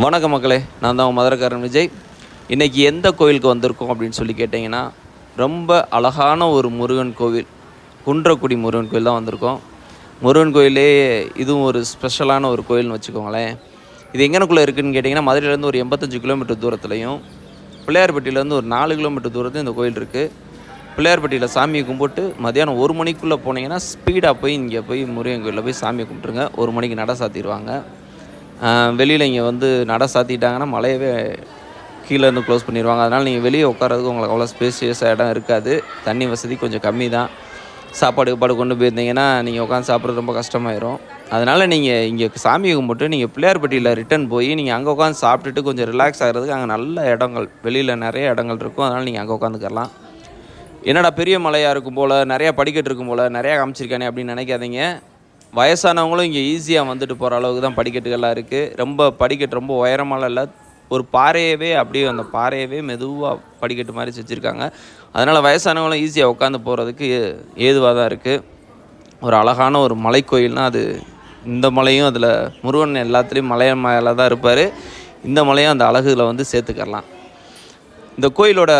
வணக்கம் மக்களே நான் தான் மதுரக்காரன் விஜய். இன்றைக்கி எந்த கோயிலுக்கு வந்திருக்கோம் அப்படின்னு சொல்லி கேட்டிங்கன்னா ரொம்ப அழகான ஒரு முருகன் கோவில் குன்றக்குடி முருகன் கோயில் தான் வந்திருக்கோம். முருகன் கோயிலே இதுவும் ஒரு ஸ்பெஷலான ஒரு கோயில்னு வச்சுக்கோங்களேன். இது எங்கனக்குள்ளே இருக்குதுன்னு கேட்டிங்கன்னா மதுரையிலேருந்து ஒரு எண்பத்தஞ்சு கிலோமீட்டர் தூரத்துலையும் பிள்ளையார்பட்டியிலேருந்து ஒரு நாலு கிலோமீட்டர் தூரத்தில் இந்த கோயில் இருக்குது பிள்ளையார்பட்டியில் சாமியை கும்பிட்டு மதியானம் ஒரு மணிக்குள்ளே போனீங்கன்னா ஸ்பீடாக போய் இங்கே போய் முருகன் கோயிலில் போய் சாமியை கும்பிட்டுருங்க. ஒரு மணிக்கு நட சாத்திடுவாங்க. வெளியில் இங்கே வந்து நட சாத்திட்டாங்கன்னா மலையவே கீழேருந்து க்ளோஸ் பண்ணிடுவாங்க அதனால் நீங்கள் வெளியே உட்காரதுக்கு உங்களுக்கு அவ்வளோ ஸ்பேசியஸாக இடம் இருக்காது. தண்ணி வசதி கொஞ்சம் கம்மி தான். சாப்பாடு கீப்பாடு கொண்டு போயிருந்தீங்கன்னா நீங்கள் உட்காந்து சாப்பிட்றது ரொம்ப கஷ்டமாயிரும். அதனால் நீங்கள் இங்கே சாமி கும்பிட்டு நீங்கள் பிள்ளையார்பட்டியில் ரிட்டர்ன் போய் நீங்கள் அங்கே உட்காந்து சாப்பிட்டுட்டு கொஞ்சம் ரிலாக்ஸ் ஆகிறதுக்கு அங்கே நல்ல இடங்கள் வெளியில் நிறைய இடங்கள் இருக்கும். அதனால் நீங்கள் அங்கே உட்காந்துக்கலாம் என்னடா பெரிய மலையாக இருக்கும் போல் நிறையா படிக்கட்டு இருக்கும் போல் நிறையா காமிச்சிருக்கானே அப்படின்னு நினைக்காதீங்க. வயசானவங்களும் இங்கே ஈஸியாக வந்துட்டு போகிற அளவுக்கு தான் படிக்கட்டுகள்லாம் இருக்குது ரொம்ப படிக்கட்டு ரொம்ப உயரமாலாம் இல்லை. ஒரு பாறையவே அப்படியே அந்த பாறையவே மெதுவாக படிக்கட்டு மாதிரி வச்சுருக்காங்க அதனால் வயசானவங்களும் ஈஸியாக உட்காந்து போகிறதுக்கு ஏதுவாக தான் இருக்குது ஒரு அழகான ஒரு மலைக்கோயில்னால் அது இந்த மலையும் அதில் முருகன் எல்லாத்துலேயும் மலைய மேலே தான் இருப்பார். இந்த மலையும் அந்த அழகுல வந்து சேர்த்துக்கலாம் இந்த கோயிலோட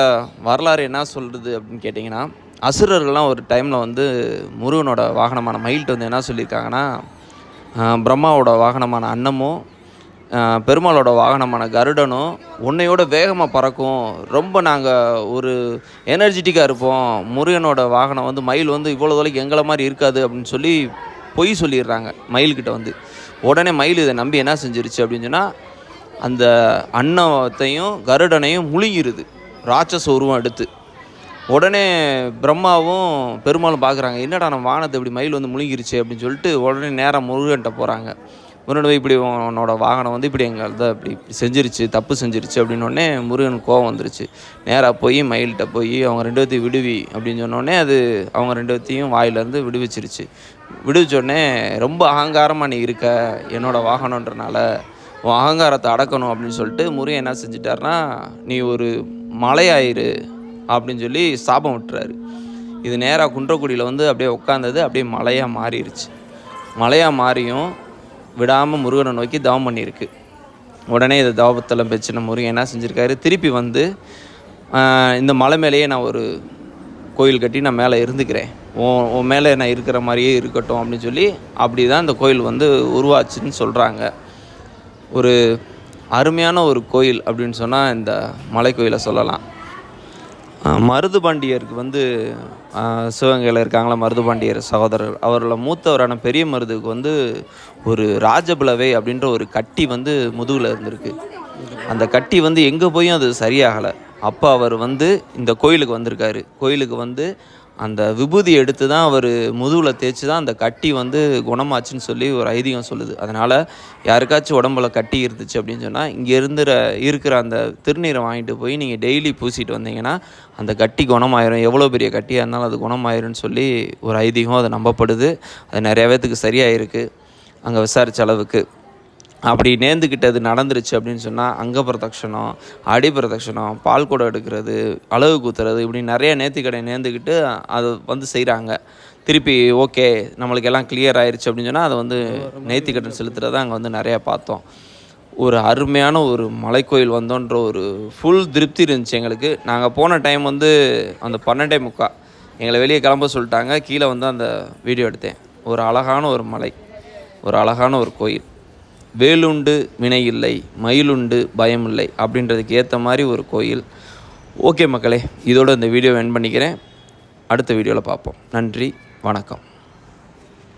வரலாறு என்ன சொல்கிறது அப்படின்னு கேட்டிங்கன்னா அசுரர்கள்லாம் ஒரு டைமில் வந்து முருகனோட வாகனமான மயில்கிட்ட வந்து என்ன சொல்லியிருக்காங்கன்னா பிரம்மாவோட வாகனமான அன்னமும் பெருமாளோட வாகனமான கருடனும் உன்னையோட வேகமாக பறக்கும். ரொம்ப நாங்கள் ஒரு எனர்ஜெட்டிக்காக இருப்போம். முருகனோட வாகனம் வந்து மயில் வந்து இவ்வளோ தொலைக்கு எங்களை மாதிரி இருக்காது அப்படின்னு சொல்லி பொய் சொல்லிடுறாங்க மயில்கிட்ட வந்து. உடனே மயில் இதை நம்பி என்ன செஞ்சிருச்சு அப்படின்னு சொன்னால் அந்த அன்னத்தையும் கருடனையும் முழுங்கிருது. ராட்சச உருவம் எடுத்து. உடனே பிரம்மாவும் பெருமாளும் பார்க்குறாங்க என்னடா நம்ம வானத்தை இப்படி மயில் வந்து முழுங்கிருச்சு அப்படின்னு சொல்லிட்டு உடனே நேராக முருகன்ட்ட போகிறாங்க முருகன் போய் இப்படி உன்னோட வாகனம் வந்து இப்படி எங்கள் தான் இப்படி இப்படி செஞ்சிருச்சு தப்பு செஞ்சிருச்சு அப்படின்னு உடனே முருகன் கோவம் வந்துருச்சு. நேராக போய் மயில்கிட்ட போய் அவங்க ரெண்டு பேர்த்தையும் விடுவி அப்படின்னு சொன்னோடனே அது அவங்க ரெண்டு பேர்த்தையும் வாயிலேருந்து விடுவிச்சிருச்சு. விடுவிச்சோடனே ரொம்ப அகங்காரமாக நீ இருக்க என்னோட வாகனன்றனால உன் அகங்காரத்தை அடக்கணும் அப்படின்னு சொல்லிட்டு முருகன் என்ன செஞ்சிட்டாருன்னா நீ ஒரு மலையாயிரு அப்படின்னு சொல்லி சாபம் விட்டுறாரு. இது நேராக குன்றக்குடியில் வந்து அப்படியே உட்காந்தது அப்படியே மலையாக மாறிடுச்சு மலையாக மாறியும் விடாமல் முருகனை நோக்கி தவம் பண்ணியிருக்கு. உடனே இதை தவத்தில் பெச்சின முருகன் என்ன செஞ்சுருக்காரு? திருப்பி வந்து இந்த மலை மேலேயே நான் ஒரு கோயில் கட்டி நான் மேலே இருந்துக்கிறேன். உன் உன் மேலே நான் இருக்கிற மாதிரியே இருக்கட்டும் அப்படின்னு சொல்லி அப்படி தான் இந்த கோயில் வந்து உருவாச்சுன்னு சொல்கிறாங்க ஒரு அருமையான ஒரு கோயில் அப்படின்னு சொன்னால் இந்த மலை கோயிலை சொல்லலாம். மருது மருதுபாண்டியருக்கு வந்து சிவகங்கையில் இருக்காங்களா மருதுபாண்டியர் சகோதரர். அவரில் மூத்தவரான பெரிய மருதுக்கு வந்து ஒரு ராஜபிளவை அப்படின்ற ஒரு கட்டி வந்து முதுகில் இருந்திருக்கு. அந்த கட்டி வந்து எங்கே போயும் அது சரியாகலை. அப்போ அவர் வந்து இந்த கோயிலுக்கு வந்திருக்காரு. கோயிலுக்கு வந்து அந்த விபூதி எடுத்து தான் அவர் முதுகில் தேய்ச்சி தான் அந்த கட்டி வந்து குணமாச்சுன்னு சொல்லி ஒரு ஐதீகம் சொல்லுது. அதனால் யாருக்காச்சும் உடம்புல கட்டி இருந்துச்சு அப்படின்னு சொன்னால் இங்கே இருந்துற இருக்கிற அந்த திருநீரை வாங்கிட்டு போய் நீங்கள் டெய்லி பூசிட்டு வந்தீங்கன்னா அந்த கட்டி குணமாயிரும். எவ்வளோ பெரிய கட்டியாக இருந்தாலும் அது குணமாயிரும்னு சொல்லி ஒரு ஐதீகம் அது நம்பப்படுது. அது நிறைய பேத்துக்கு சரியாயிருக்கு. அங்கே விசாரித்த அளவுக்கு. அப்படி நேர்ந்துக்கிட்டது நடந்துருச்சு அப்படின்னு சொன்னால் அங்க பிரதட்சணம் அடி பிரதட்சணம் பால் குடம் எடுக்கிறது அளவு குத்துறது இப்படி நிறைய நேர்த்திக்கடை நேர்ந்துக்கிட்டு அது வந்து செய்கிறாங்க திருப்பி ஓகே நம்மளுக்கு எல்லாம் கிளியர் ஆயிடுச்சு அப்படின்னு சொன்னால் அதை வந்து நேர்த்திக்கடன் செலுத்துறதை அங்கே வந்து நிறையா பார்த்தோம். ஒரு அருமையான ஒரு மலைக்கோயில் வந்தோன்ற ஒரு ஃபுல் திருப்தி இருந்துச்சு எங்களுக்கு. நாங்கள் போன டைம் வந்து அந்த பன்னெண்டே முக்கா எங்களை வெளியே கிளம்ப சொல்லிட்டாங்க. கீழே வந்து அந்த வீடியோ எடுத்தேன். ஒரு அழகான ஒரு மலை ஒரு அழகான ஒரு கோயில். வேலுண்டு வினை இல்லை மயிலுண்டு பயம் இல்லை அப்படின்றதுக்கு ஏற்ற மாதிரி ஒரு கோயில். ஓகே மக்களே இதோட இந்த வீடியோ என் பண்ணிக்கிறேன். அடுத்த வீடியோவில் பார்ப்போம். நன்றி வணக்கம்.